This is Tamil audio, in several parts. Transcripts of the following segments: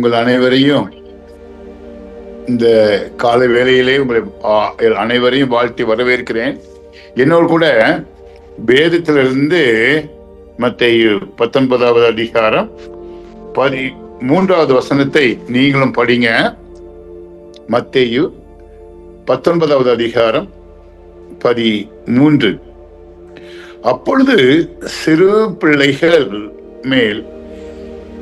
உங்கள் அனைவரையும் இந்த காலை வேளையிலே உங்களை அனைவரையும் வாழ்த்தி வரவேற்கிறேன். என்னோடு கூட வேதத்திலிருந்து மத்தேயு பத்தொன்பதாவது அதிகாரம் பதி மூன்றாவது வசனத்தை நீங்களும் படிங்க. மத்தேயு பத்தொன்பதாவது அதிகாரம் பதி மூன்று அப்பொழுது சிறு பிள்ளைகள் மேல்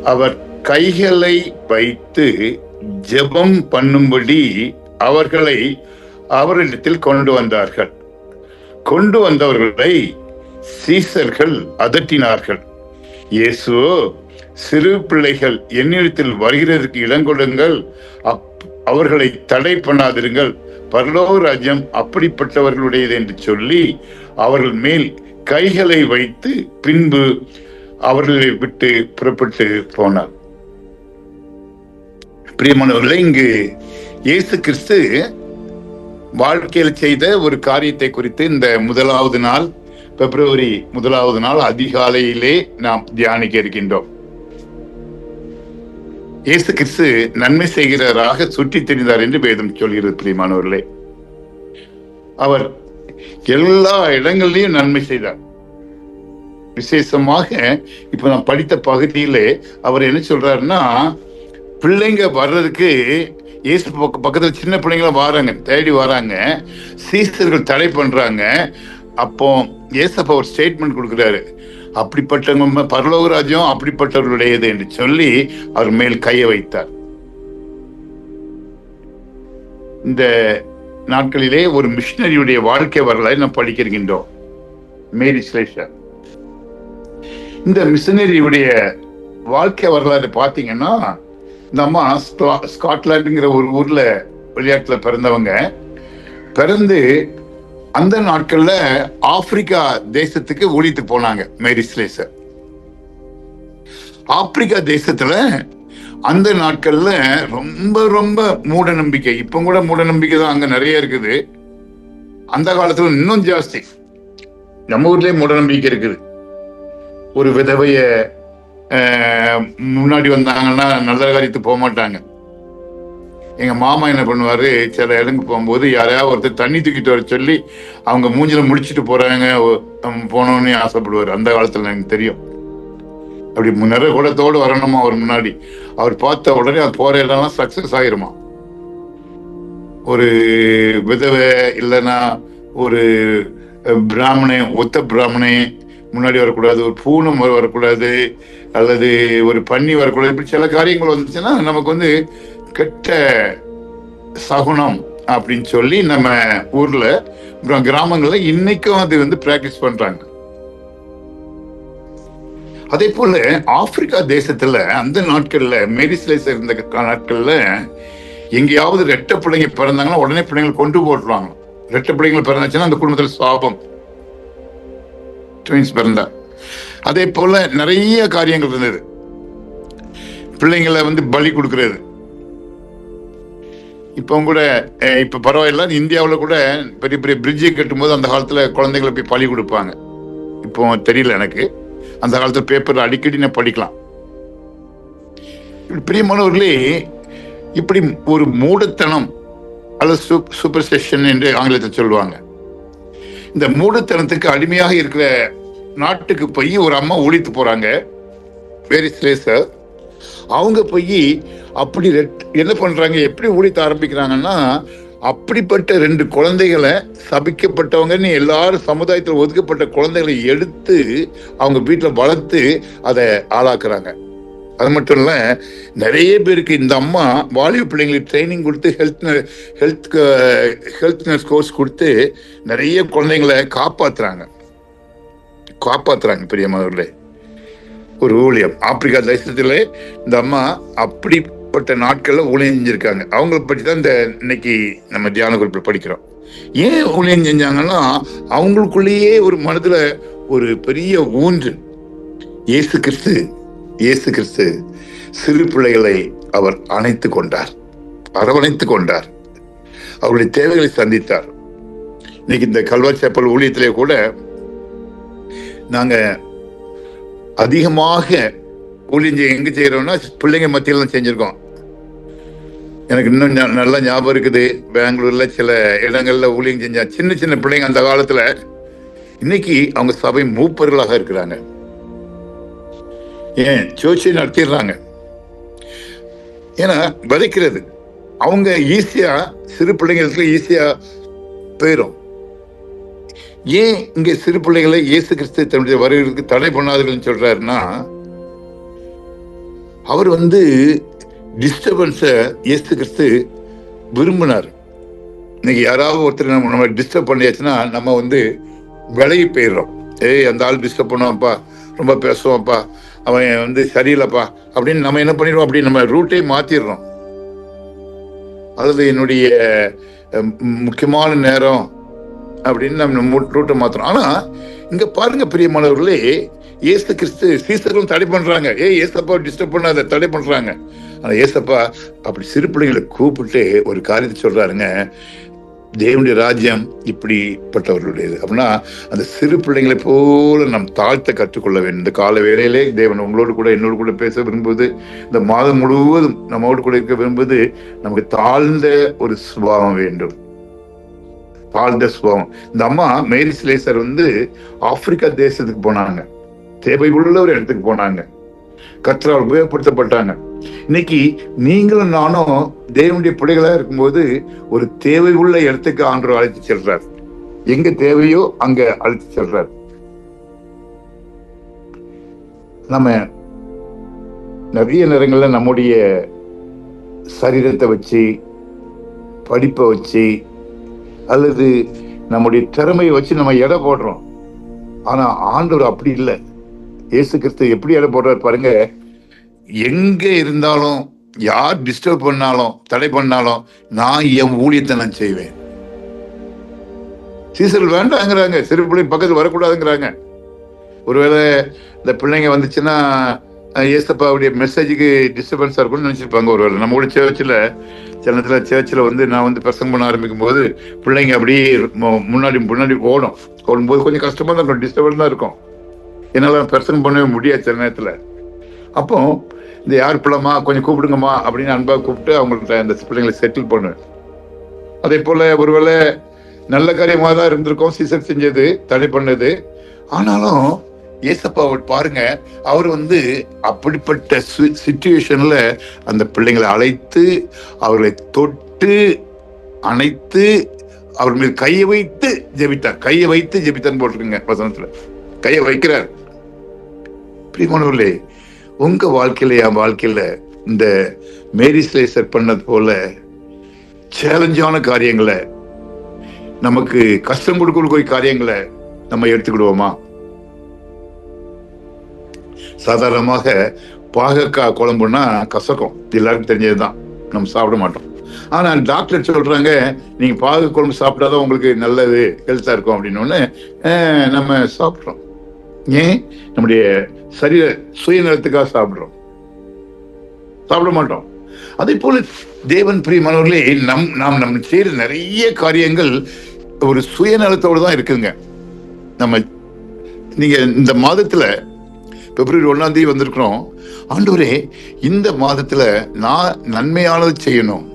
அவர் கைகளை வைத்து ஜெபம் பண்ணும்படி அவர்களை அவரிடத்தில் கொண்டு வந்தார்கள். கொண்டு வந்தவர்களை சீசர்கள் அதட்டினார்கள். இயேசுவோ சிறு பிள்ளைகள் என்னிடத்தில் வருகிறதற்கு இடங்கொடுங்கள் அப்- அவர்களை தடை பண்ணாதிருங்கள். பரலோக ராஜ்யம் அப்படிப்பட்டவர்களுடையது என்று சொல்லி அவர்கள் மேல் கைகளை வைத்து பின்பு அவர்களை விட்டு புறப்பட்டு போனார். பிரியமானவர்களே இங்கு இயேசு கிறிஸ்து வாழ்க்கையில் செய்த ஒரு காரியத்தை குறித்து இந்த முதலாவது நாள் பிப்ரவரி முதலாவது நாள் அதிகாலையிலே நாம் தியானிக்க இருக்கின்றோம். இயேசு கிறிஸ்து நன்மை செய்கிறவராக சுற்றி தெரிந்தார் என்று வேதம் சொல்கிறது பிரியமானவர்களே. அவர் எல்லா இடங்களிலையும் நன்மை செய்தார். விசேஷமாக இப்ப நான் படித்த பகுதியிலே அவர் என்ன சொல்றாருன்னா பிள்ளைங்க வர்றதுக்கு இயேசு பக்க- பக்கத்தில் சின்ன பிள்ளைங்களும் வராங்க தேடி வராங்க. சீசர்கள் தடை பண்ணுறாங்க அப்போ ஏசப்ப ஒரு ஸ்டேட்மெண்ட் கொடுக்குறாரு. அப்படிப்பட்டவங்க பரலோகராஜ்யம் அப்படிப்பட்டவர்களுடையது என்று சொல்லி அவர் மேல் கையை வைத்தார். இந்த நாட்களிலே ஒரு மிஷினரியுடைய வாழ்க்கை வரலாறு நாம் படிக்கின்றோம் மேரி ஸ்லேஷர். இந்த மிஷினரியுடைய வாழ்க்கை வரலாறு பார்த்தீங்கன்னா இந்த அம்மா ஸ்கா- ஸ்காட்லாண்டுங்கிற ஒரு ஊர்ல விளையாட்டுல பிறந்தவங்க. பிறந்து அந்த நாட்கள்ல ஆப்பிரிக்கா தேசத்துக்கு ஊழித்து போனாங்க மேரி ஸ்லேசர். ஆப்பிரிக்கா தேசத்துல அந்த நாட்கள்ல ரொம்ப ரொம்ப மூட நம்பிக்கை இப்ப கூட மூட நம்பிக்கை தான் அங்க நிறைய இருக்குது. அந்த காலத்துல இன்னும் ஜாஸ்தி. நம்ம ஊர்லயே மூட நம்பிக்கை இருக்குது. ஒரு விதவைய முன்னாடி வந்தாங்கன்னா நல்ல காரியத்துக்கு போக மாட்டாங்க. எங்க மாமா என்ன பண்ணுவாரு சில இடங்கு போகும்போது யாரையாவது ஒருத்தர் தண்ணி தூக்கிட்டு வர சொல்லி அவங்க மூஞ்சில முடிச்சுட்டு போறாங்க போனோம்னு ஆசைப்படுவார். அந்த காலத்துல எனக்கு தெரியும். அப்படி நிறைய குடத்தோடு வரணுமா அவர் முன்னாடி. அவர் பார்த்த உடனே அது போற இடம்லாம் சக்சஸ் ஆயிருமா? ஒரு விதவை இல்லைன்னா ஒரு பிராமணே ஒத்த பிராமணே முன்னாடி வரக்கூடாது ஒரு பூனம் வர- வரக்கூடாது அல்லது ஒரு பன்னி வரக்கூடாது இப்படி சில காரியங்கள் வந்துச்சுன்னா நமக்கு வந்து கெட்ட சகுனம் அப்படின்னு சொல்லி நம்ம ஊர்ல அப்புறம் கிராமங்கள்ல இன்னைக்கும் அது வந்து பிராக்டிஸ் பண்றாங்க. அதே போல ஆப்பிரிக்கா தேசத்துல அந்த நாட்கள்ல மெரிஸ்லேஸ் இருந்த க- நாட்கள்ல எங்கேயாவது ரெட்டை பிள்ளைங்க பிறந்தாங்கன்னா உடனே பிள்ளைங்களை கொண்டு போட்டுருவாங்க ரெட்டை பிள்ளைங்க பிறந்தாச்சுன்னா அந்த குடும்பத்துல சாபம். ட்வின்ஸ் பிறந்தா. அதே போல நிறைய காரியங்கள் இருந்தது. பிள்ளைங்களை வந்து பலி கொடுக்கறது. இப்போ கூட இப்போ பரவாயில்ல இந்தியாவில் கூட பெரிய பெரிய பிரிட்ஜை கட்டும்போது அந்த காலத்தில் குழந்தைங்களை போய் பலி கொடுப்பாங்க. இப்போ தெரியல எனக்கு. அந்த காலத்தில் பேப்பர் அடிக்கடி நான் படிக்கலாம். இப்படி பிரியமானவர்களே இப்படி ஒரு மூடத்தனம் அல்லது சூப்பர்ஸ்டிஷன் என்று ஆங்கிலத்தில் சொல்லுவாங்க. இந்த மூடத்தனத்துக்கு அடிமையாக இருக்கிற நாட்டுக்கு போய் ஒரு அம்மா ஒழித்து போறாங்க. வெரி ஸ்லேசர் அவங்க போய் அப்படி என்ன பண்றாங்க எப்படி ஊழித்து ஆரம்பிக்கிறாங்கன்னா அப்படிப்பட்ட ரெண்டு குழந்தைகளை சபிக்கப்பட்டவங்கன்னு எல்லாரும் சமுதாயத்தில் ஒதுக்கப்பட்ட குழந்தைகளை எடுத்து அவங்க வீட்டில் வளர்த்து அதை ஆளாக்குறாங்க. அது மட்டும் இல்லை நிறைய பேருக்கு இந்த அம்மா வாலிப பிள்ளைங்களுக்கு ட்ரைனிங் கொடுத்து health health health nurse course கொடுத்து நிறைய குழந்தைங்களை காப்பாத்துறாங்க. காப்பாத்துறாங்க பிரியமானவர்களே ஒரு ஊழியம். ஆப்பிரிக்கா தேசத்தில் இந்த அம்மா அப்படிப்பட்ட நாட்கள்ல ஊழியம் செஞ்சுருக்காங்க அவங்கள பற்றி தான் இந்த இன்னைக்கு நம்ம தியான குறிப்பில் படிக்கிறோம். ஏன் ஊழியம் செஞ்சாங்கன்னா அவங்களுக்குள்ளேயே ஒரு மனதுல ஒரு பெரிய ஊன்று. இயேசு கிறிஸ்து இயேசு கிறிஸ்து சிறு பிள்ளைகளை அவர் அணைத்து கொண்டார். அரவணைத்து கொண்டார். அவருடைய தேவைகளை சந்தித்தார். இன்னைக்கு இந்த கல்வாரி சேப்பல் ஊழியத்திலே கூட நாங்க அதிகமாக ஊழியம் செய்ய எங்க செய்யறோம்னா பிள்ளைங்க மத்தியில தான் செஞ்சிருக்கோம். எனக்கு இன்னும் நல்லா ஞாபகம் இருக்குது. பெங்களூர்ல சில இடங்கள்ல ஊழியம் செஞ்சா சின்ன சின்ன பிள்ளைங்க அந்த காலத்துல இன்னைக்கு அவங்க சபை மூப்பர்களாக இருக்கிறாங்க. ஏன்? சோச்சி நடத்திடுறாங்க. ஏன்னா விதைக்கிறது. அவங்க ஈஸியா சிறு பிள்ளைங்களுக்கு ஈஸியா போயிடும் ஏன் இங்க சிறு பிள்ளைகளை இயேசு கிறிஸ்து தன்னுடைய வருகிறதுக்கு தடை பண்ணாதீர்கள்னு சொல்றாருன்னா அவர் வந்து டிஸ்டர்பன்ஸை இயேசு கிறிஸ்து விரும்பினார். இன்னைக்கு யாராவது ஒருத்தர் நம்ம நம்ம டிஸ்டர்ப் பண்ணியாச்சுன்னா நம்ம வந்து விலகி போயிடுறோம். ஏய் அந்த ஆள் டிஸ்டர்ப் பண்ணுவான்ப்பா ரொம்ப பேசுவான்ப்பா அவன் வந்து சரியில்லைப்பா. அப்படின்னு நம்ம என்ன பண்ணிடுவோம்? அப்படி நம்ம ரூட்டே மாத்திடுறோம். அதாவது என்னுடைய முக்கியமான நேரம் அப்படின்னு நம்ம ரூட்டை மாத்துறோம். ஆனா இங்க பாருங்க பிரியமானவர்களே இயேசு கிறிஸ்து சீசர்களும் தடை பண்றாங்க. ஏ ஏசப்பா டிஸ்டர்ப் பண்ணாத தடை பண்றாங்க. ஆனா ஏசப்பா அப்படி சிறு பிள்ளைங்களை கூப்பிட்டு ஒரு காரியத்தை சொல்றாருங்க. தேவனுடைய ராஜ்யம் இப்படிப்பட்டவர்களுடையது. அப்படின்னா அந்த சிறு பிள்ளைங்களை போல நம் தாழ்த்த கற்றுக்கொள்ள வேண்டும். இந்த கால வேளையிலே தேவன் உங்களோடு கூட என்னோடு கூட பேச விரும்புவது இந்த மாதம் முழுவதும் நம்மோடு கூட இருக்க விரும்புவது நமக்கு தாழ்ந்த ஒரு சுபாவம் வேண்டும். தாழ்ந்த சுபாவம். இந்த அம்மா மேரி ஸ்லேசர் வந்து ஆப்பிரிக்கா தேசத்துக்கு போனாங்க. தேவை உள்ள ஒரு இடத்துக்கு போனாங்க. கர்த்தரால் உபயோகப்படுத்தப்பட்டாங்க. இன்னைக்கு நீங்களும் நானும் தேவனுடைய பிள்ளைகளா இருக்கும்போது ஒரு தேவை உள்ள இடத்துக்கு ஆண்டவர் அழைத்து செல்றார். எங்க தேவையோ அங்க அழைத்து செல்றார். நம்ம நிறைய நேரங்களில் நம்முடைய சரீரத்தை வச்சு படிப்பை வச்சு அல்லது நம்முடைய திறமையை வச்சு நம்ம எடை போடுறோம். ஆனா ஆண்டவர் அப்படி இல்லை. இயேசு கிறிஸ்து எப்படி இடம் போடுறாரு பாருங்க. எங்க இருந்தாலும் யார் டிஸ்டர்ப் பண்ணாலும் தடை பண்ணாலும் நான் என் ஊழியத்தை நான் செய்வேன். சீசர்கள் வேண்டாங்கிறாங்க. சிறு பிள்ளைங்க பக்கத்து வரக்கூடாதுங்கிறாங்க. ஒருவேளை இந்த பிள்ளைங்க வந்துச்சுன்னா ஏசப்பாவுடைய மெசேஜுக்கு டிஸ்டர்பன்ஸாக இருக்கும்னு நினைச்சிருப்பாங்க ஒருவேளை. நம்ம கூட சேர்ச்சில் சில நேரத்தில் சேர்ச்சில் வந்து நான் வந்து பிரசங்கம் பண்ண ஆரம்பிக்கும் போது பிள்ளைங்க அப்படியே முன்னாடி முன்னாடி ஓடும். ஓடும்போது கொஞ்சம் கஷ்டமா தான் இருக்கும். டிஸ்டர்பன்ஸ் தான் இருக்கும். என்னால் பிரசங்கம் பண்ணவே முடியாது சில நேரத்தில். அப்போ இந்த யார் பிள்ளைமா கொஞ்சம் கூப்பிடுங்கம்மா அப்படின்னு அன்பாக கூப்பிட்டு அவங்கள்ட்ட அந்த பிள்ளைங்களை செட்டில் பண்ணுவேன் அதே போல் ஒருவேளை நல்ல காரியமாக தான் இருந்திருக்கும் சீசன் செஞ்சது தடை பண்ணது. ஆனாலும் ஏசப்பா பாருங்க அவர் வந்து அப்படிப்பட்ட சுச்சுவேஷன்ல அந்த பிள்ளைங்களை அழைத்து அவர்களை தொட்டு அணைத்து அவர் மீது கையை வைத்து ஜெபித்தார். கையை வைத்து ஜெபித்தான்னு போட்டிருக்கீங்க வசனத்துல. கையை வைக்கிறார். பிரியமானவர்களே உங்க வாழ்க்கையில என் வாழ்க்கையில இந்த மேரி ஸ்லேசர் பண்ணது போல சேலஞ்சான காரியங்களை நமக்கு கஷ்டம் கொடுக்கக்கூடிய காரியங்களை நம்ம எடுத்துக்கிடுவோமா? சாதாரணமாக பாகக்காய் குழம்புனா கசக்கும். எல்லாருக்கும் தெரிஞ்சதுதான். நம்ம சாப்பிட மாட்டோம். ஆனா டாக்டர் சொல்றாங்க நீங்க பாக குழம்பு சாப்பிட்டாதான் உங்களுக்கு நல்லது ஹெல்த்தா இருக்கும் அப்படின்னு நம்ம சாப்பிட்றோம். ஏன்? நம்முடைய சரீர சுயநலத்துக்காக சாப்பிடுறோம். சாப்பிட மாட்டோம். அதே போல தேவன் பிரியமானவர்களே நம் நாம் நம்ம செய்யற நிறைய காரியங்கள் ஒரு சுயநலத்தோடு தான் இருக்குங்க. நம்ம நீங்க இந்த மாதத்துல பிப்ரவரி ஒண்ணாம் தேதி வந்திருக்கிறோம். ஆண்டவரே இந்த மாதத்துல நான் நன்மையானது செய்யணும்.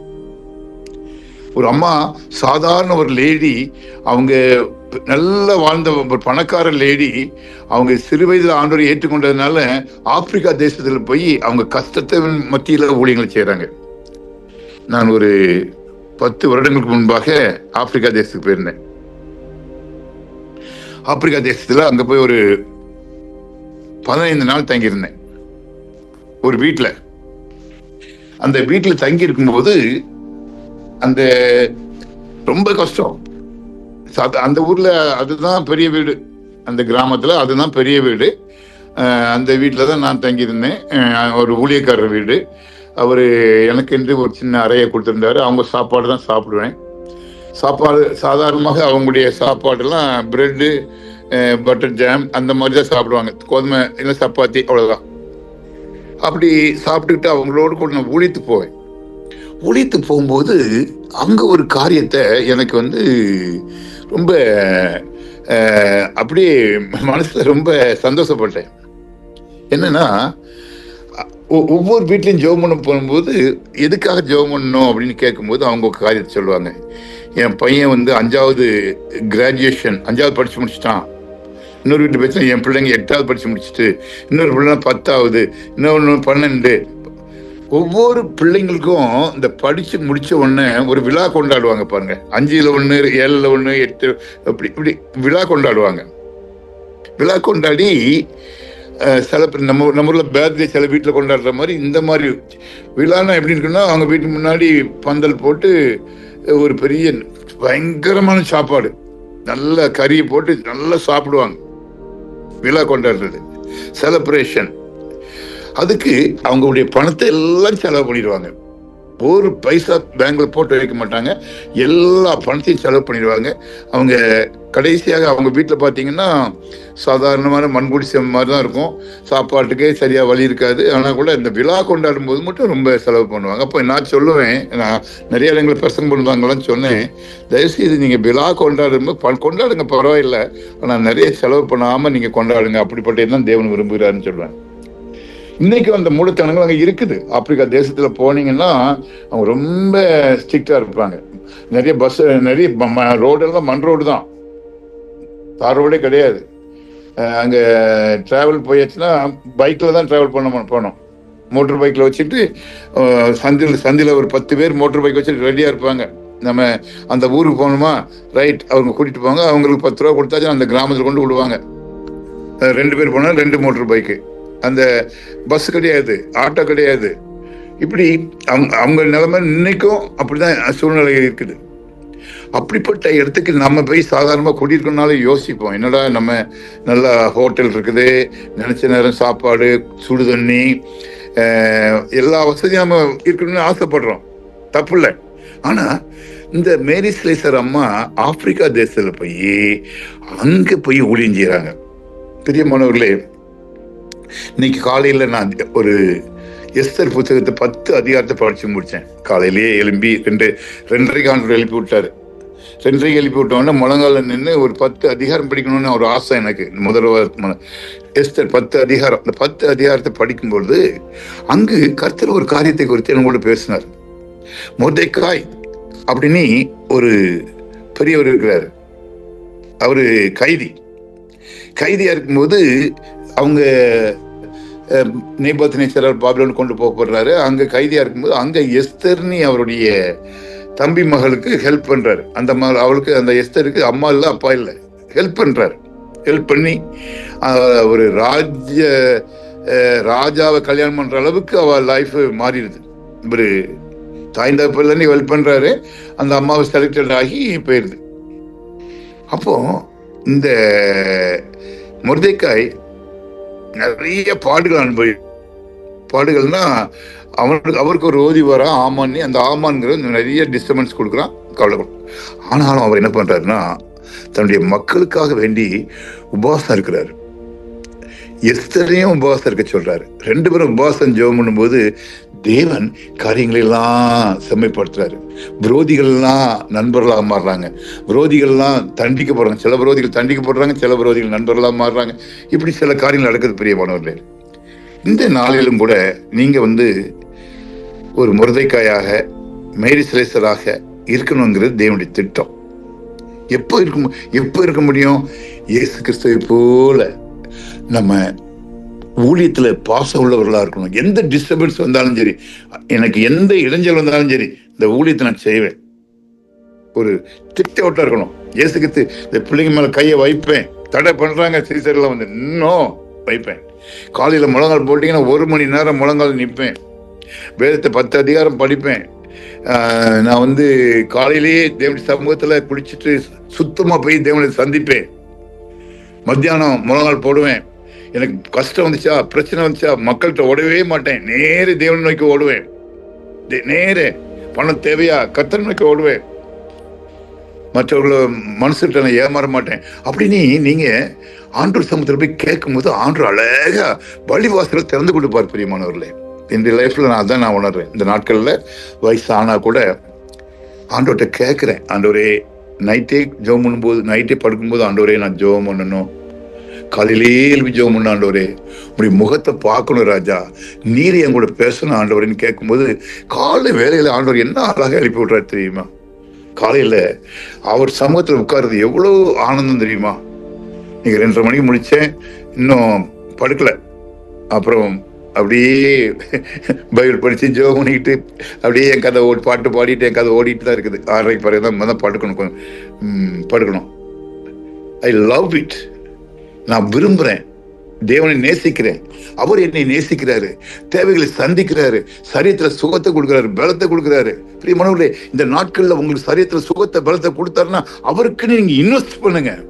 ஒரு அம்மா சாதாரண ஒரு லேடி அவங்க நல்ல வாழ்ந்த ஒரு பணக்கார லேடி அவங்க சிறு வயதில் ஆண்டவரை ஏற்றுக்கொண்டதுனால ஆப்பிரிக்கா தேசத்தில் போய் அவங்க கஷ்டத்தை மத்தியில் ஊழியங்களை செய்கிறாங்க நான் ஒரு பத்து வருடங்களுக்கு முன்பாக ஆப்பிரிக்கா தேசத்துக்கு போயிருந்தேன். ஆப்பிரிக்கா தேசத்தில் அங்கே போய் ஒரு பதினைந்து நாள் தங்கியிருந்தேன். ஒரு வீட்டில் அந்த வீட்டில் தங்கி இருக்கும்போது அந்த ரொம்ப கஷ்டம். அந்த ஊர்ல அதுதான் பெரிய வீடு. அந்த கிராமத்துல அதுதான் பெரிய வீடு. அந்த வீட்டில் தான் நான் தங்கியிருந்தேன். ஒரு ஊழியக்காரர் வீடு. அவர் எனக்கென்று ஒரு சின்ன அறையை கொடுத்துருந்தாரு. அவங்க சாப்பாடு தான் சாப்பிடுவேன். சாப்பாடு சாதாரணமாக அவங்களுடைய சாப்பாடெல்லாம் பிரெட்டு பட்டர் ஜாம் அந்த மாதிரி தான் சாப்பிடுவாங்க. கோதுமை இல்லை சப்பாத்தி அவ்வளோதான் அப்படி சாப்பிட்டுக்கிட்டு அவங்களோடு கூட நான் ஒழித்து போவேன். ஒழித்து போகும்போது அங்கே ஒரு காரியத்தை எனக்கு வந்து ரொம்ப அப்படியே மனசில் ரொம்ப சந்தோஷப்பட்டேன். என்னன்னா ஒ- ஒவ்வொரு வீட்லையும் ஜோம் பண்ண போகும்போது எதுக்காக ஜோம் பண்ணணும்? அப்படின்னு கேட்கும்போது அவங்க காரியத்தை சொல்லுவாங்க. என் பையன் வந்து அஞ்சாவது கிராஜுவேஷன் அஞ்சாவது படித்து முடிச்சிட்டான். இன்னொரு வீட்டு பேசினா என் பிள்ளைங்க எட்டாவது படிச்சு முடிச்சுட்டு இன்னொரு பிள்ளைங்க பத்தாவது இன்னொன்று பன்னெண்டு ஒவ்வொரு பிள்ளைங்களுக்கும் இந்த படிச்சு முடிச்ச உடனே ஒரு விழா கொண்டாடுவாங்க பாருங்க. அஞ்சுல ஒன்று ஏழுல ஒன்று எட்டு அப்படி இப்படி விழா கொண்டாடுவாங்க. விழா கொண்டாடி சில நம்ம நம்ம ஊரில் பேர்த்டே சில வீட்டில் கொண்டாடுற மாதிரி இந்த மாதிரி விழானா எப்படி இருக்குன்னா அவங்க வீட்டு முன்னாடி பந்தல் போட்டு ஒரு பெரிய பயங்கரமான சாப்பாடு. நல்ல கறியை போட்டு நல்லா சாப்பிடுவாங்க. விழா கொண்டாடுறது. செலப்ரேஷன் அதுக்கு அவங்களுடைய பணத்தை எல்லாம் செலவு பண்ணிடுவாங்க. ஒரு பைசா பேங்க்ல போட்டு வைக்க மாட்டாங்க. எல்லா பணத்தையும் செலவு பண்ணிடுவாங்க. அவங்க கடைசியாக அவங்க வீட்டில் பார்த்தீங்கன்னா சாதாரணமான மண்குடிசை மாதிரி தான் இருக்கும். சாப்பாட்டுக்கே சரியாக வழி இருக்காது. ஆனால் கூட இந்த விழா கொண்டாடும் போது மட்டும் ரொம்ப செலவு பண்ணுவாங்க. அப்போ நான் சொல்லுவேன் நான் நிறைய இடங்களை பிரசங்க பண்ணுவாங்களான்னு சொன்னேன். தயவுசெய்து நீங்கள் விழா கொண்டாடும்போது போது கொண்டாடுங்க பரவாயில்ல. ஆனால் நிறைய செலவு பண்ணாமல் நீங்கள் கொண்டாடுங்க. அப்படிப்பட்ட தான் தேவன் விரும்புகிறாருன்னு சொல்லுவேன். இன்னைக்கு அந்த மூடத்தனங்கள் அங்கே இருக்குது. ஆப்பிரிக்கா தேசத்தில் போனீங்கன்னா அவங்க ரொம்ப ஸ்ட்ரிக்டாக இருப்பாங்க. நிறைய பஸ் நிறைய ரோடெல்லாம் மண் ரோடு தான். தார் ரோடே கிடையாது. அங்கே ட்ராவல் போயாச்சுன்னா பைக்கில் தான் ட்ராவல் பண்ண போனோம். மோட்டர் பைக்கில் வச்சுட்டு சந்தில் சந்தில் ஒரு பத்து பேர் மோட்டர் பைக் வச்சுட்டு ரெடியாக இருப்பாங்க. நம்ம அந்த ஊருக்கு போகணுமா? ரைட் அவங்க கூட்டிகிட்டு போவாங்க அவங்களுக்கு பத்து ரூபா கொடுத்தாச்சும் அந்த கிராமத்தில் கொண்டு விடுவாங்க. ரெண்டு பேர் போனால் ரெண்டு மோட்டர் பைக்கு அந்த பஸ் கிடையாது ஆட்டோ கிடையாது. இப்படி அவங்க அவங்க நிலைமை இன்னைக்கும் அப்படிதான் சூழ்நிலை இருக்குது. அப்படிப்பட்ட இடத்துக்கு நம்ம போய் சாதாரணமாக குடியிருக்கணும்னாலே யோசிப்போம். என்னடா நம்ம நல்ல ஹோட்டல் இருக்குது நினச்ச நேரம் சாப்பாடு சுடு தண்ணி எல்லா வசதியும் நம்ம இருக்கணும்னு ஆசைப்படுறோம். தப்பு இல்லை. ஆனால் இந்த மேரி ஸ்லேசர் அம்மா ஆப்பிரிக்கா தேசத்தில் போய் அங்கே போய் ஊழியம் பெரிய மாணவர்களே இன்னைக்கு காலையில நான் ஒரு எஸ்தர் புத்தகத்தை பத்து அதிகாரத்தை படிச்சு முடிச்சேன். காலையிலேயே எழும்பி ரெண்டு ரெண்டரைக்கு ஆண்டு எழுப்பி விட்டாரு. ரெண்டரைக்கு எழுப்பி விட்டோன்னே முழங்கால நின்று ஒரு பத்து அதிகாரம் படிக்கணும்னு ஒரு ஆசை எனக்கு. முதல்வர் எஸ்தர் பத்து அதிகாரம் அந்த பத்து அதிகாரத்தை படிக்கும்பொழுது அங்கு கர்த்தர் ஒரு காரியத்தை குறித்து என்னோட பேசினார். மொர்தெக்காய் அப்படின்னு ஒரு பெரியவர் இருக்கிறாரு. அவரு கைதி. கைதியா இருக்கும்போது அவங்க நேபத் நேச்சரர் பாபிலோன் கொண்டு போகப்படுறாரு. அங்கே கைதியாக இருக்கும்போது அங்கே எஸ்தர்னி அவருடைய தம்பி மகளுக்கு ஹெல்ப் பண்ணுறாரு அந்த மகள் அவளுக்கு அந்த எஸ்தருக்கு அம்மா இல்லை அப்பா இல்லை. ஹெல்ப் பண்ணுறாரு ஹெல்ப் பண்ணி ஒரு ராஜ்ய ராஜாவை கல்யாணம் பண்ணுற அளவுக்கு அவள் லைஃப் மாறிடுது. ஒரு தாய் தப்பில் ஹெல்ப் பண்ணுறாரு அந்த அம்மாவை செலக்டட் ஆகி போயிடுது அப்போ இந்த முருதைக்காய் நிறைய பாடுகள் அனுபவி பாடுகள்னா அவனுக்கு அவருக்கு ஒரு ஓதி வரா ஆமான்னு அந்த ஆமான்ங்கிறது நிறைய டிஸ்டர்பன்ஸ் கொடுக்குறான் கவலை ஆனாலும் அவர் என்ன பண்றாருன்னா தன்னுடைய மக்களுக்காக வேண்டி உபவாசம் இருக்கிறார். எஸ்தரையும் உபவாசம் இருக்க சொல்றாரு. ரெண்டு பேரும் உபவாசம் ஜெபம் பண்ணும்போது தேவன் காரியங்களெல்லாம் செம்மைப்படுத்துறாரு. விரோதிகள்லாம் நண்பர்களாக மாறுறாங்க. விரோதிகள்லாம் தண்டிக்கப்படுறாங்க சில விரோதிகள் தண்டிக்கப்படுறாங்க சில விரோதிகள் நண்பர்களாக மாறுறாங்க. இப்படி சில காரியங்கள் நடக்குது பிரியமானவர்களே இந்த நாளிலும் கூட நீங்க வந்து ஒரு முருதைக்காயாக மேரி சிலேசராக இருக்கணுங்கிறது தேவனுடைய திட்டம். எப்போ இருக்கும் எப்போ இருக்க முடியும்? இயேசு கிறிஸ்துவை போல நம்ம ஊழியத்தில் பாசம் உள்ளவர்களாக இருக்கணும். எந்த டிஸ்டர்பன்ஸ் வந்தாலும் சரி எனக்கு எந்த இடைஞ்சல் வந்தாலும் சரி இந்த ஊழியத்தை நான் செய்வேன். ஒரு திட்டவட்டாக இருக்கணும். இயேசு இந்த பிள்ளைங்க மேலே கையை வைப்பேன். தடை பண்றாங்க சீசர்லாம் வந்து இன்னும் வைப்பேன். காலையில் முழங்கால் போட்டிங்கன்னா ஒரு மணி நேரம் முழங்கால் நிற்பேன் வேதத்தை பத்து அதிகாரம் படிப்பேன். நான் வந்து காலையிலேயே தேவனுடைய சமூகத்தில் குளிச்சுட்டு சுத்தமாக போய் தேவனை சந்திப்பேன். மத்தியானம் முழங்கால் போடுவேன். எனக்கு கஷ்டம் வந்துச்சா பிரச்சனை வந்துச்சா மக்கள்கிட்ட ஓடவே மாட்டேன். நேரே தேவன் நோக்கி ஓடுவேன். தே- நேரே பணம் தேவையா கத்தர் நோக்கி ஓடுவேன். மற்றவர்கள மனசுகிட்ட நான் ஏமாற மாட்டேன். அப்படின்னு நீங்க ஆண்டூர் சமூகத்தில் போய் கேட்கும்போது ஆண்டூர் அழகா வழிவாசலை திறந்து கொடுப்பார் பிரியமானவர்களே. என்னுடைய லைஃப்ல நான் அதான் நான் உணர்றேன். இந்த நாட்கள்ல வயசு ஆனா கூட ஆண்டவர்கிட்ட கேட்குறேன். ஆண்டவரே நைட்டே ஜோம் பண்ணும்போது நைட்டே படுக்கும்போது ஆண்டவரே நான் ஜோம் பண்ணணும். காலையிலே எழுப்பி ஜெபம் பண்ண ஆண்டவரே உடைய முகத்தை பார்க்கணும் ராஜா. நீர் என் கூட பேசணும் ஆண்டவரேன்னு கேட்கும்போது காலை வேலையில் ஆண்டவர் என்ன அழகாக எழுப்பி விட்றாரு தெரியுமா? காலையில் அவர் சமூகத்தில் உட்கார்றது எவ்வளோ ஆனந்தம் தெரியுமா? நீங்கள் ரெண்டரை மணிக்கு முடித்தேன் இன்னும் படுக்கலை. அப்புறம் அப்படியே பைபிள் படித்து ஜோ பண்ணிக்கிட்டு அப்படியே என் கதை ஓடி பாட்டு பாடிட்டு என் கதை ஓடிட்டு தான் இருக்குது. ஆறரைக்கு பிறகு தான் தான் படுக்கணும் படுக்கணும். ஐ லவ் இட் நான் விரும்புறேன். தேவனை நேசிக்கிறேன். அவர் என்னை நேசிக்கிறாரு. தேவைகளை சந்திக்கிறாரு. சரீரத்துல சுகத்தை கொடுக்கிறாரு பலத்தை கொடுக்கிறாரு. பிரியமானவர்களே இந்த நாட்கள்ல உங்களுக்கு சரீரத்துல சுகத்தை பலத்தை கொடுத்தாருன்னா அவருக்குன்னு நீங்க இன்வெஸ்ட் பண்ணுங்க.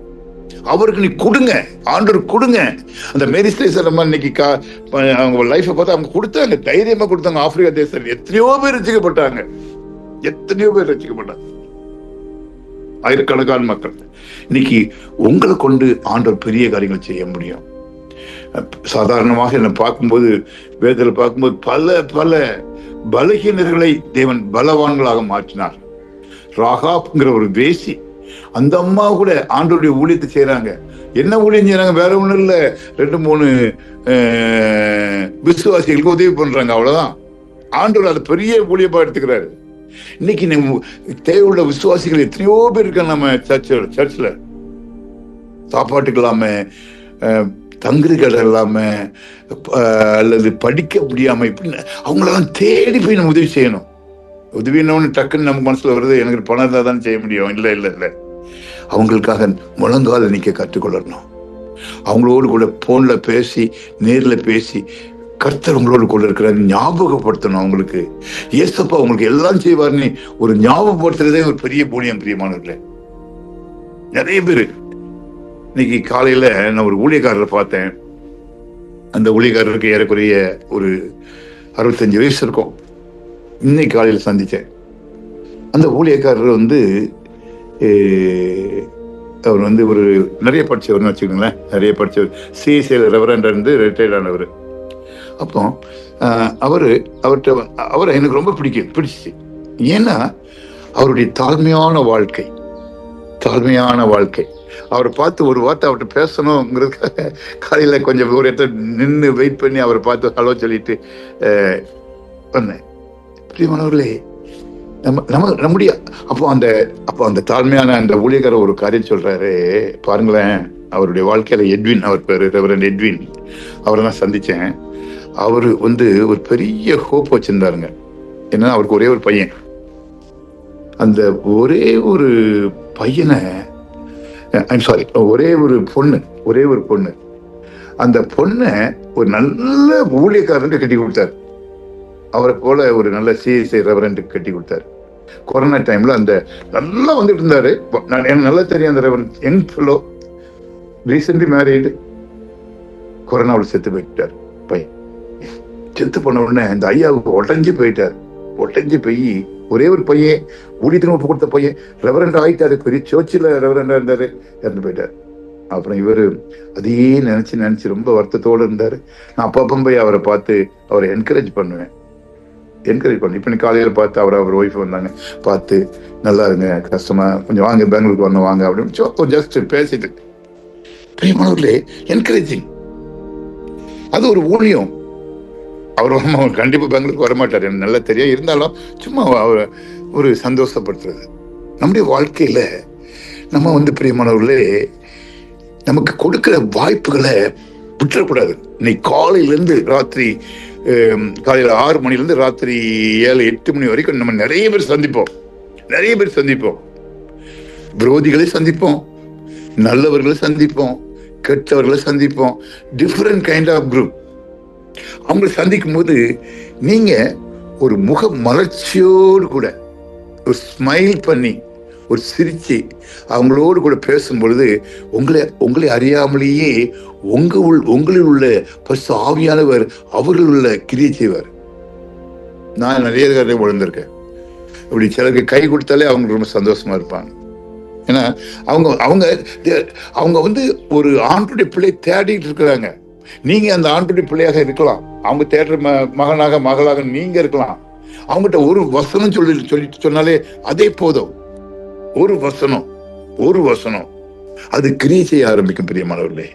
அவருக்கு நீ கொடுங்க. ஆண்டவர் கொடுங்க. அந்த மேரி நம்ம இன்னைக்கு கா- அவங்க லைஃப்பை பார்த்து அவங்க கொடுத்தாங்க தைரியமா கொடுத்தாங்க. ஆப்பிரிக்கா தேசத்தில் எத்தனையோ பேர் ரசிக்கப்பட்டாங்க. எத்தனையோ பேர் ரசிக்கப்பட்டாங்க. ஆயிரக்கணக்கான மக்கள். இன்னைக்கு உங்களை கொண்டு ஆண்டவர் பெரிய காரியங்கள் செய்ய முடியும். சாதாரணமாக என்னை பார்க்கும்போது வேதத்தில் பார்க்கும்போது பல பல பலகீனர்களை தேவன் பலவான்களாக மாற்றினார். ராகாப்ங்கிற ஒரு வேசி அந்த அம்மா கூட ஆண்டோடைய ஊழியத்தை செய்கிறாங்க என்ன ஊழியம் செய்கிறாங்க வேற ஒன்றும் இல்ல. ரெண்டு மூணு விசுவாசிகளுக்கு உதவி பண்றாங்க. அவ்வளவுதான். ஆண்டோர் அதை பெரிய ஊழியப்பாக எடுத்துக்கிறாரு. இன்னைக்கு நம்ம தேவையுள்ள விசுவாசிகள் எத்தனையோ பேர் இருக்காங்க நம்ம சர்ச்சில் சர்ச்சில் சாப்பாட்டுக்கு இல்லாமல் தங்குறதுக்கு இல்லாம அல்லது படிக்க முடியாம இப்படி அவங்களெல்லாம் தேடி போய் நம்ம உதவி செய்யணும். உதவினோன்னு டக்குன்னு நம்ம மனசுல வருது எனக்கு பணம் இருந்தால் தான் செய்ய முடியும். இல்லை இல்லை இல்லை. அவங்களுக்காக முழங்கால நிற்க கற்றுக்கொள்ளணும். அவங்களோடு கூட போன்ல பேசி நேர்ல பேசி கர்த்தர் உங்களோடு கொண்டு இருக்கிறார் ஞாபகப்படுத்தணும் அவங்களுக்கு. ஏசப்பா உங்களுக்கு எல்லாம் செய்வார்னு ஒரு ஞாபகப்படுத்துறதே ஒரு பெரிய புண்ணியம் பிரியமானவர்களே. நிறைய பேர் இன்னைக்கு காலையில நான் ஒரு ஊழியக்காரரை பார்த்தேன். அந்த ஊழியக்காரருக்கு ஏறக்குறைய ஒரு அறுபத்தஞ்சு வயசு இருக்கும். இன்னைக்கு காலையில் சந்தித்தேன் அந்த ஊழியக்காரர் வந்து அவர் வந்து ஒரு நிறைய படிச்சவர்னு வச்சுக்கோங்களேன். நிறைய படித்தவர் சிஎஸ்ஐல ரெவரண்ட் இருந்து ரிட்டையர்ட் ஆனவர். அப்போ அவர் அவர்கிட்ட அவரை எனக்கு ரொம்ப பிடிக்கும் பிடிச்சிச்சு. ஏன்னா அவருடைய தாழ்மையான வாழ்க்கை தாழ்மையான வாழ்க்கை. அவரை பார்த்து ஒரு வார்த்தை அவர்கிட்ட பேசணுங்கிறதுக்காக காலையில் கொஞ்சம் ஒரு இடத்துல நின்று வெயிட் பண்ணி அவரை பார்த்து ஹலோ சொல்லிட்டு பண்ணேன் பிரியமானவர்களே நம்ம நம்ம நம்முடைய அப்போ அந்த அப்போ அந்த தாழ்மையான அந்த ஊழியக்கார ஒரு காரியம் சொல்றாரு. பாருங்களேன் அவருடைய வாழ்க்கையில எட்வின் அவர் பேரு ரெவரன் எட்வின் அவரை நான் சந்திச்சேன். அவர் வந்து ஒரு பெரிய ஹோப் வச்சிருந்தாருங்க. ஏன்னா அவருக்கு ஒரே ஒரு பையன். அந்த ஒரே ஒரு பையனை ஐம் சாரி ஒரே ஒரு பொண்ணு ஒரே ஒரு பொண்ணு. அந்த பொண்ணை ஒரு நல்ல ஊழியக்காரன் கட்டி கொடுத்தாரு. அவரை போல ஒரு நல்ல சிஎஸ்ஐ ரெவரண்ட்டுக்கு கட்டி கொடுத்தாரு. கொரோனா டைம்ல அந்த நல்லா வந்துட்டு இருந்தாரு. நான் எனக்கு நல்லா தெரியும் அந்த reverend young fellow recently married கொரோனாவில் செத்து போயிட்டார் பையன். செத்து போன உடனே இந்த ஐயாவுக்கு உடஞ்சி போயிட்டார். உடஞ்சி போய் ஒரே ஒரு பையன் ஊழியத்தின் ஒப்பு கொடுத்த பையன் ரெவரண்ட் ஆயிட்டாரு பெரிய சர்ச்சில் ரெவரண்டா இருந்தாரு இறந்து போயிட்டார். அப்புறம் இவர் அதையே நினைச்சு நினைச்சு ரொம்ப வருத்தத்தோடு இருந்தார். நான் அப்பப்போ போய் அவரை பார்த்து அவரை என்கரேஜ் பண்ணுவேன். என்கரேஜ் பண்ணு. இப்போ காலையில் பார்த்து அவர் அவர் ஒய்ஃப் வந்தாங்க. பார்த்து நல்லா இருங்க கஷ்டமா கொஞ்சம் வாங்க பெங்களூருக்கு வந்து வாங்க அப்படின்னு ஜஸ்ட் பேசிட்டு. பிரியமானவர்களே என்கரேஜிங் அது ஒரு ஊழியம். அவர் கண்டிப்பாக அவர் பெங்களூருக்கு வரமாட்டார். எனக்கு நல்லா தெரியும். இருந்தாலும் சும்மா அவர் ஒரு சந்தோஷப்படுத்துறது. நம்முடைய வாழ்க்கையில் நம்ம வந்து பிரியமானவர்களே நமக்கு கொடுக்குற வாய்ப்புகளை விட்டுறக்கூடாது. இன்னைக்கு காலையிலேருந்து ராத்திரி காலையில் ஆறு மணிலேருந்து ராத்திரி ஏழு எட்டு மணி வரைக்கும் நம்ம நிறைய பேர் சந்திப்போம். நிறைய பேர் சந்திப்போம். விரோதிகளை சந்திப்போம். நல்லவர்களை சந்திப்போம். கெட்டவர்களை சந்திப்போம். டிஃப்ரெண்ட் கைண்ட் ஆஃப் குரூப் அவங்களை சந்திக்கும் போது நீங்க ஒரு முக மலர்ச்சியோடு கூட ஒரு ஸ்மைல் பண்ணி ஒரு சிரிச்சு அவங்களோடு கூட பேசும் பொழுது உங்களை உங்களை அறியாமலேயே உங்க உள் உங்களில் உள்ள பசு ஆவியானவர் அவர்கள் உள்ள கிரியை செய்வார். நான் நிறைய கதை உழந்திருக்கேன் இப்படி சிலருக்கு கை கொடுத்தாலே அவங்க ரொம்ப சந்தோஷமா இருப்பாங்க. ஏன்னா அவங்க அவங்க அவங்க வந்து ஒரு ஆண்டுடைய பிள்ளை தேடிட்டு இருக்கிறாங்க. நீங்க அந்த ஆண்டுடைய பிள்ளையாக இருக்கலாம். அவங்க தேடுற ம மகனாக மகளாக நீங்க இருக்கலாம். அவங்ககிட்ட ஒரு வசனம் சொல்லி சொல்லிட்டு சொன்னாலே அதே போதும். ஒரு வசனம் ஒரு வசனம். அது கிரியை செய்ய ஆரம்பிக்கும் பிரியமானவர்களே.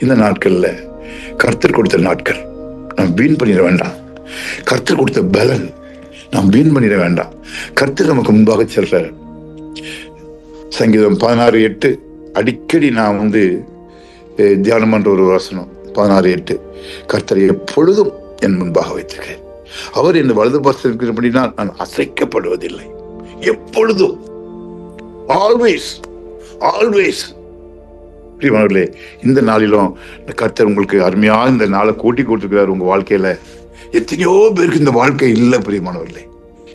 இந்த நாட்கள்ல கர்த்தர் கொடுத்த நாட்கள் நாம் வீண் பண்ணிட வேண்டாம். கர்த்தர் கொடுத்த பலன் நாம் வீண் பண்ணிட வேண்டாம். கர்த்தர் நமக்கு முன்பாக செல்றார். சங்கீதம் பதினாறு எட்டு அடிக்கடி நான் வந்து தியானம் பண்ற ஒரு வசனம். பதினாறு எட்டு. கர்த்தரை எப்பொழுதும் என் முன்பாக வைத்திருக்கிறேன். அவர் என் வலது பாசம் நான் அசைக்கப்படுவதில்லை. எப்பொழுதும். ஆல்வேஸ் ஆல்வேஸ் பிரியமானவர்களே இந்த நாளிலும் இந்த கர்த்தர் உங்களுக்கு அருமையாக இந்த நாளை கூட்டி கொடுத்துருக்கிறார் உங்கள் வாழ்க்கையில். எத்தனையோ பேருக்கு இந்த வாழ்க்கை இல்லை பிரியமானவர்களே.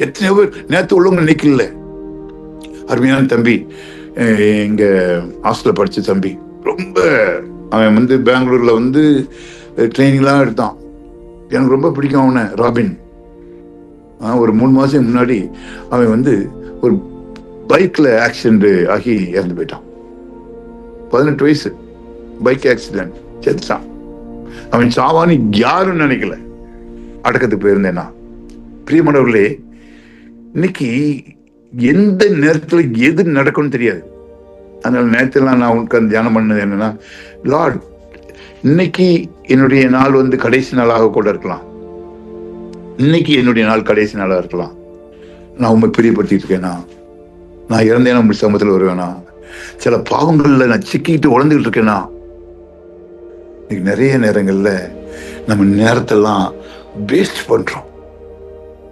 எத்தனையோ பேர் நேற்று உள்ளவங்க நினைக்கல அருமையான தம்பி இங்கே ஹாஸ்டலில் படித்த தம்பி. ரொம்ப அவன் வந்து பெங்களூர்ல வந்து ட்ரைனிங்லாம் எடுத்தான். எனக்கு ரொம்ப பிடிக்கும் அவனை ராபின் ஒரு மூணு மாசம் முன்னாடி அவன் வந்து ஒரு பைக்ல ஆக்சிடென்ட் ஆகி இறந்து போயிட்டான். பதினெட்டு வயசு. பைக் ஆக்சிடென்ட் செத்துட்டான். அவன் சாவான்னு யாரும் நினைக்கல. அடக்கத்துக்கு போயிருந்தேன் நான் பிரியமானவர்களே இன்னைக்கு எந்த நேரத்தில் எது நடக்கும்னு தெரியாது. அதனால் நேரத்திலாம் நான் உட்கார்ந்து தியானம் பண்ணது என்னன்னா லார்ட் இன்னைக்கு என்னுடைய நாள் வந்து கடைசி நாளாக கூட இருக்கலாம். இன்னைக்கு என்னுடைய நாள் கடைசி நாளாக இருக்கலாம். நான் உண்மை பிரியப்படுத்திட்டு இருக்கேனா? நான் இறந்தேனா உங்க சமூகத்தில் வருவேனா? சில பாவங்களில் நான் சிக்கிக்கிட்டு உழந்துக்கிட்டு இருக்கேனா? இன்னைக்கு நிறைய நேரங்களில் நம்ம நேரத்தெல்லாம் வேஸ்ட் பண்ணுறோம்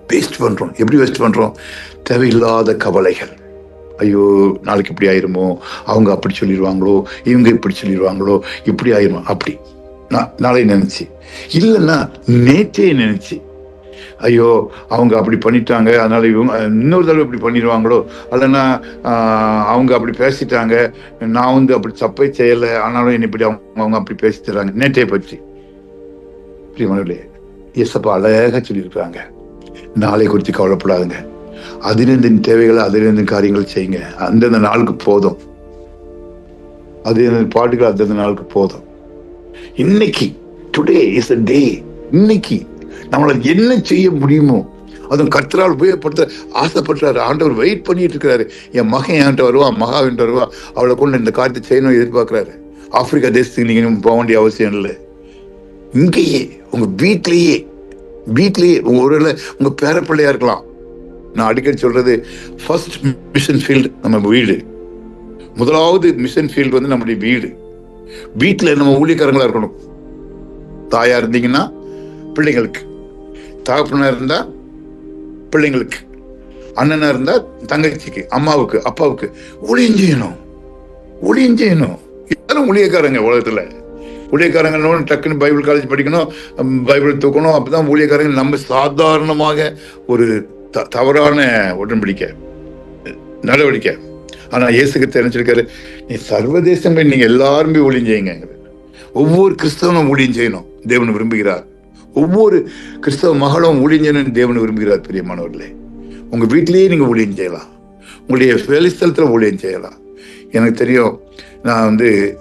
வேஸ்ட் பண்ணுறோம் எப்படி வேஸ்ட் பண்ணுறோம் தேவையில்லாத கவலைகள். ஐயோ நாளைக்கு இப்படி ஆயிருமோ? அவங்க அப்படி சொல்லிடுவாங்களோ இவங்க இப்படி சொல்லிடுவாங்களோ இப்படி ஆயிருமோ? அப்படி. நான் நாளை நினைச்சு. இல்லைன்னா நேற்றே நினைச்சு. ஐயோ அவங்க அப்படி பண்ணிட்டாங்க அதனால இவங்க இன்னொரு தடவை இப்படி பண்ணிடுவாங்களோ இல்லைன்னா அவங்க அப்படி பேசிட்டாங்க நான் வந்து அப்படி தப்பே செய்யலை ஆனாலும் என்னை இப்படி அவங்க அவங்க அப்படி பேசி தர்றாங்க நேற்றை பற்றி பிரியமானவர்களே இயேசப்பா அழகாக சொல்லியிருக்கிறாங்க. நாளை குறித்து கவலைப்படாதுங்க. அதினந்தின் தேவைகளை அதினந்தின் காரியங்கள் செய்யுங்க. அந்தந்த நாளுக்கு போதும். அது பாட்டுகள் அந்தந்த நாளுக்கு போதும். இன்னைக்கு டுடே இஸ் அ டே இன்னைக்கு நம்மளால என்ன செய்ய முடியுமோ அதுவும் கர்த்தரால் உபயோகப்படுத்த ஆசைப்படுறாரு. ஆண்டவர் வெயிட் பண்ணிட்டு இருக்கிறாரு. என் மகன் என்கிட்ட வருவா மகா என்கிட்ட வருவா அவளை கொண்டு இந்த காரியத்தை செய்யணும் எதிர்பார்க்கிறாரு. ஆப்பிரிக்கா தேசத்துக்கு நீங்க இன்னும் போக வேண்டிய அவசியம் இல்லை. இங்கேயே உங்க வீட்லேயே உங்கள் உங்க ஒருவேளை உங்க பேரப்பிள்ளையா இருக்கலாம். நான் அடிக்கடி சொல்றது ஃபர்ஸ்ட் மிஷன் ஃபீல்டு நம்ம வீடு. முதலாவது மிஷன் ஃபீல்டு வந்து நம்முடைய வீடு. வீட்டில் நம்ம ஊழியக்காரங்களா இருக்கணும். தாயா இருந்தீங்கன்னா பிள்ளைங்களுக்கு. தகப்பனா இருந்தா பிள்ளைங்களுக்கு. அண்ணனா இருந்தா தங்கச்சிக்கு அம்மாவுக்கு அப்பாவுக்கு. ஊழியம் செய்யணும். ஊழியம் செய்யணும். எல்லாரும் ஊழியக்காரங்க உலகத்துல. ஊழியக்காரங்க டக்குன்னு பைபிள் காலேஜ் படிக்கணும் பைபிள் தூக்கணும் அப்பதான் ஊழியக்காரங்க நம்ம சாதாரணமாக ஒரு த- தவறான உடன்படிக்கை நடவடிக்கை. ஆனா இயேசுக்கு தெரிஞ்சிருக்காரு நீ சர்வதேசங்கள் நீங்க எல்லாருமே ஊழியம் செய்யுங்க ஒவ்வொரு கிறிஸ்தவனும் ஊழியம் செய்யணும் தேவன் விரும்புகிறார். ஒவ்வொரு கிறிஸ்தவ மகளும் ஊழியம் செய்யணும்னு தேவன் விரும்புகிறார் பிரியமானவர்களே. உங்க வீட்டிலேயே நீங்க ஊழியம் செய்யலாம். உங்களுடைய வேலைஸ்தலத்துல ஊழியம் செய்யலாம். எனக்கு தெரியும் நான் வந்து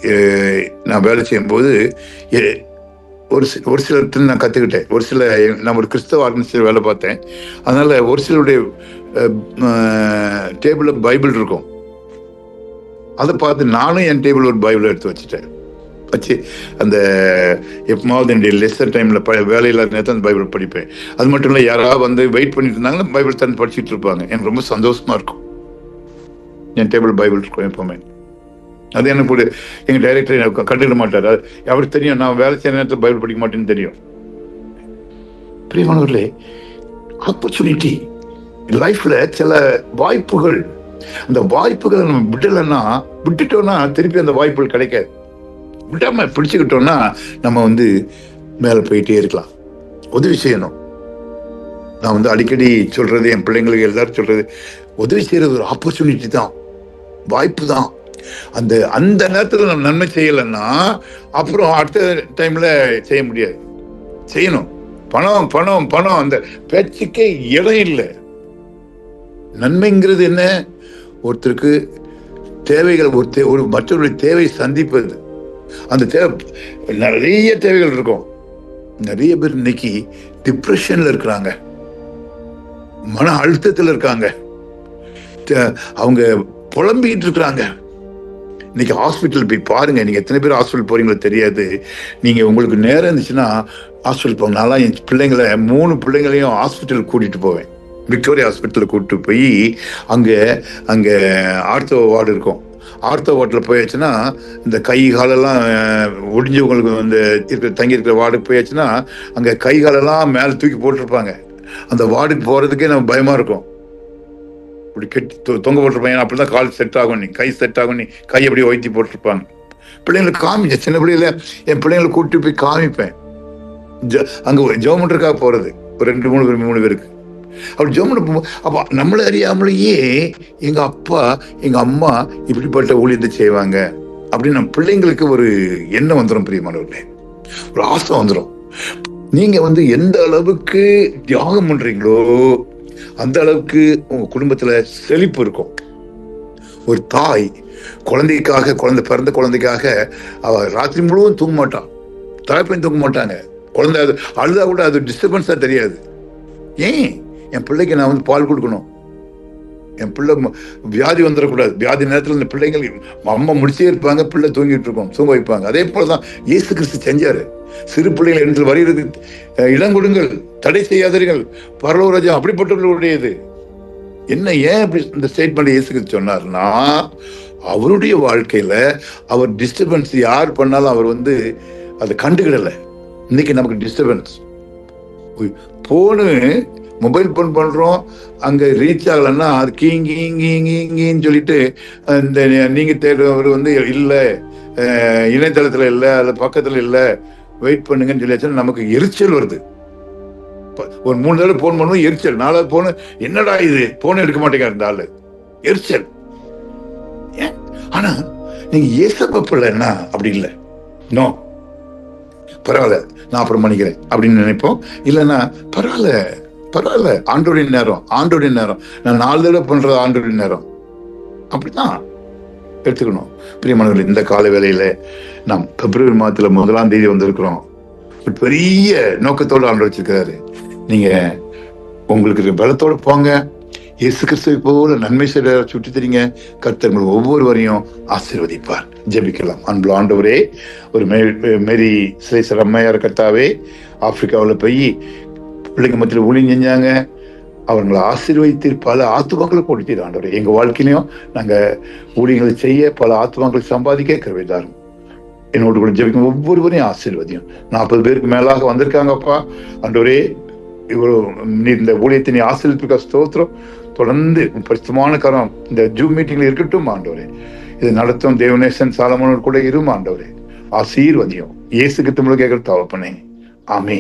நான் வேலை செய்யும்போது எ- ஒரு சி ஒரு சிலர்கிட்ட நான் கற்றுக்கிட்டேன் ஒரு சில நான் ஒரு கிறிஸ்தவ ஆர்கனைசேஷன் வேலை பார்த்தேன். அதனால் ஒரு சிலருடைய டேபிளில் பைபிள் இருக்கும். அதை பார்த்து நானும் என் டேபிள் ஒரு பைபிள் எடுத்து வச்சுட்டேன். வச்சு அந்த எப்போமாவது என்னுடைய லெசர் டைமில் ப வேலையில்லாத நேரத்தில் அந்த பைபிள் படிப்பேன். அது மட்டும் இல்லை யாராவது வந்து வெயிட் பண்ணிட்டு இருந்தாங்கன்னா பைபிள் தான் படிச்சுட்டு இருப்பாங்க. எனக்கு ரொம்ப சந்தோஷமாக இருக்கும். என் டேபிள் பைபிள் இருக்கும் எப்போவுமே. அது எனக்கு ஒரு எங்கள் டைரக்டர் எனக்கு கண்டுக்க மாட்டார். அது அவருக்கு தெரியும் நான் வேலை செய்கிற நேரத்தில் பைபிள் படிக்க மாட்டேன்னு தெரியும். பிரியமானவர்களே ஆப்பர்ச்சுனிட்டி லைஃப்ல சில வாய்ப்புகள். அந்த வாய்ப்புகளை நம்ம விடலைன்னா விட்டுட்டோம்னா திருப்பி அந்த வாய்ப்புகள் கிடைக்காது. விடாம பிடிச்சுக்கிட்டோம்னா நம்ம வந்து மேலே போயிட்டே இருக்கலாம். உதவி செய்யணும். நான் வந்து அடிக்கடி சொல்றது என் பிள்ளைங்களுக்கு எல்லாரும் சொல்றது உதவி செய்யறது ஒரு ஆப்பர்ச்சுனிட்டி தான். வாய்ப்பு தான். அந்த அந்த நேரத்தில் நம்ம நன்மை செய்யலைன்னா அப்புறம் அடுத்த டைம்ல செய்ய முடியாது. செய்யணும். பணம் பணம் பணம் அந்த பேச்சுக்கே இடம் இல்லை. நன்மைங்கிறது என்ன? ஒருத்தருக்கு தேவைகள் ஒரு தே ஒரு மற்றவருடைய தேவை சந்திப்பது. அந்த தேவை நிறைய தேவைகள் இருக்கும். நிறைய பேர் இன்னைக்கு டிப்ரெஷன்ல இருக்கிறாங்க. மன அழுத்தத்தில் இருக்காங்க. அவங்க புலம்பிக்கிட்டு இருக்கிறாங்க. இன்னைக்கு ஹாஸ்பிட்டல் போய் பாருங்க. நீங்க எத்தனை பேர் ஹாஸ்பிட்டல் போறீங்களோ தெரியாது. நீங்க உங்களுக்கு நேரம் இருந்துச்சுன்னா ஹாஸ்பிட்டல் போங்க. நான்லாம் என் பிள்ளைங்களை மூணு பிள்ளைங்களையும் ஹாஸ்பிட்டல் கூட்டிட்டு போவேன். விக்டோரியா ஹாஸ்பிட்டலில் கூட்டிட்டு போய் அங்கே அங்கே ஆர்த்தோ வார்டு இருக்கும். ஆர்த்தோ வார்டில் போயாச்சுன்னா இந்த கை காலெல்லாம் ஒடிஞ்சவங்களுக்கு வந்து இருக்கிற தங்கி இருக்கிற வார்டுக்கு போயாச்சுன்னா அங்கே கை காலெல்லாம் மேலே தூக்கி போட்டிருப்பாங்க. அந்த வார்டுக்கு போகிறதுக்கே நம்ம பயமாக இருக்கும். இப்படி கெட்டி தொ- தொங்க போட்டிருப்பாங்க. அப்படி தான் கால் செட் ஆகும் நீ கை செட் ஆகும் நீ கை அப்படியே ஒய்த்தி போட்டிருப்பாங்க. பிள்ளைங்களுக்கு காமிச்சேன் சின்ன பிள்ளையில என் பிள்ளைங்களை கூட்டி போய் காமிப்பேன். ஜ- ஜோமண்டருக்காக போகிறது ஒரு ரெண்டு மூணு பேர் மூணு பேருக்கு. அப்படி ஜோமெண்ட் போகும்போது அப்போ நம்மளை அறியாமலேயே எங்கள் அப்பா எங்கள் அம்மா இப்படிப்பட்ட ஊழியத்தை செய்வாங்க. அப்படின்னு நம்ம பிள்ளைங்களுக்கு ஒரு எண்ணம் வந்துடும் பிரியமானவர்களே ஒரு ஆசை வந்துடும் நீங்கள் வந்து எந்த அளவுக்கு தியாகம் பண்ணுறீங்களோ அந்த அளவுக்கு உங்க குடும்பத்துல செழிப்பு இருக்கும். ஒரு தாய் குழந்தைக்காக குழந்தை பிறந்த குழந்தைக்காக அவ ராத்திரி முழுவதும் தூங்க மாட்டான் தலைப்பையும் தூங்க மாட்டாங்க. குழந்தை அது அழுதா கூட அது டிஸ்டர்பன்ஸா தெரியாது. ஏன்? என் பிள்ளைக்கு நான் வந்து பால் கொடுக்கணும். என் பிள்ளை ம- வியாதி வந்துடக்கூடாது வியாதி நேரத்தில் இந்த பிள்ளைங்களுக்கு அம்மா முடிச்சே இருப்பாங்க பிள்ளை தூங்கிட்டு இருக்கும் தூங்க வைப்பாங்க. அதே போலதான் இயேசு கிறிஸ்து செஞ்சாரு. சிறு பிள்ளைகள் என்று வருகிறது. இடம் கொடுங்கள் தடை செய்யாதீர்கள். பரலோ ராஜா அப்படிப்பட்டவர்களுடையது. என்ன ஏன் இப்படி இந்த ஸ்டேட்மெண்ட் இயேசு கிறிஸ்து சொன்னார்னா அவருடைய வாழ்க்கையில அவர் டிஸ்டர்பன்ஸ் யார் பண்ணாலும் அவர் வந்து அதை கண்டுக்கிடலை. இன்னைக்கு நமக்கு டிஸ்டர்பன்ஸ் போனு மொபைல் ஃபோன் பண்ணுறோம் அங்கே ரீச் ஆகலைன்னா அது கீங் கீங்கின்னு சொல்லிட்டு இந்த நீங்கள் தேடுறவர் வந்து இல்லை இணையதளத்தில் இல்லை அதில் அது இல்லை வெயிட் பண்ணுங்கன்னு சொல்லியாச்சுன்னா நமக்கு எரிச்சல் வருது. ஒரு மூணு தடவை ஃபோன் பண்ணுவோம் எரிச்சல். நாலாவது ஃபோனு என்னடா இது? போன் எடுக்க மாட்டேங்க இந்த ஆள். எரிச்சல். ஏன்? ஆனால் நீங்கள் ஏசப்ப அப்படி இல்லை. நோ. பரவாயில்ல நான் அப்புறம் பண்ணிக்கிறேன் அப்படின்னு நினைப்போம். இல்லைன்னா பரவாயில்ல. பரவாயில்ல ஆண்டோடைய நேரம் ஆண்டோடைய நேரம். நான் நாலு தடவை பண்றது ஆண்டோடைய நேரம். அப்படிதான் எடுத்துக்கணும். பிரியமானவர்கள் இந்த கால வேலையில நாம் பிப்ரவரி மாதத்துல முதலாம் தேதி வந்திருக்கிறோம். ஒரு பெரிய நோக்கத்தோடு ஆண்டு வச்சிருக்கிறாரு. நீங்க உங்களுக்கு இருக்கிற போங்க. இயேசு கிறிஸ்துவை போல நன்மை செய்ய சுட்டி தெரியுங்க கர்த்தர் உங்கள் ஒவ்வொருவரையும் ஆசீர்வதிப்பார். ஜெபிக்கலாம். அன்பு ஆண்டவரே ஒரு மே- மேரி சிலேசர் அம்மையார் கர்த்தாவே ஆப்பிரிக்காவில் போய் பிள்ளைங்க மத்தியில் ஊழியம் செஞ்சாங்க. அவங்களை ஆசீர்வதித்து பல ஆத்துவங்களை கொடுத்தீர் ஆண்டவர். எங்க வாழ்க்கையிலையும் நாங்க ஊழியங்களை செய்ய பல ஆத்துவங்களை சம்பாதிக்க கருவிதாரும் என்னோடு கூட ஜெபிக்கும் ஒவ்வொருவரையும் ஆசீர்வதியும். நாற்பது பேருக்கு மேலாக வந்திருக்காங்கப்பா ஆண்டவரே இவ்வளோ நீ இந்த ஊழியத்தை நீ ஆசீர்வதிக்க ஸ்தோத்திரம். தொடர்ந்து பரிசுமான கரம் இந்த ஜூம் மீட்டிங்ல இருக்கட்டும் ஆண்டவரே. இதை நடத்தும் தேவநேசன் சாலமோனோடு கூட இருமா ஆண்டவரே. ஆசீர்வதியும். இயேசுக்கு தமிழ் கேட்கிற தவப்பனே ஆமே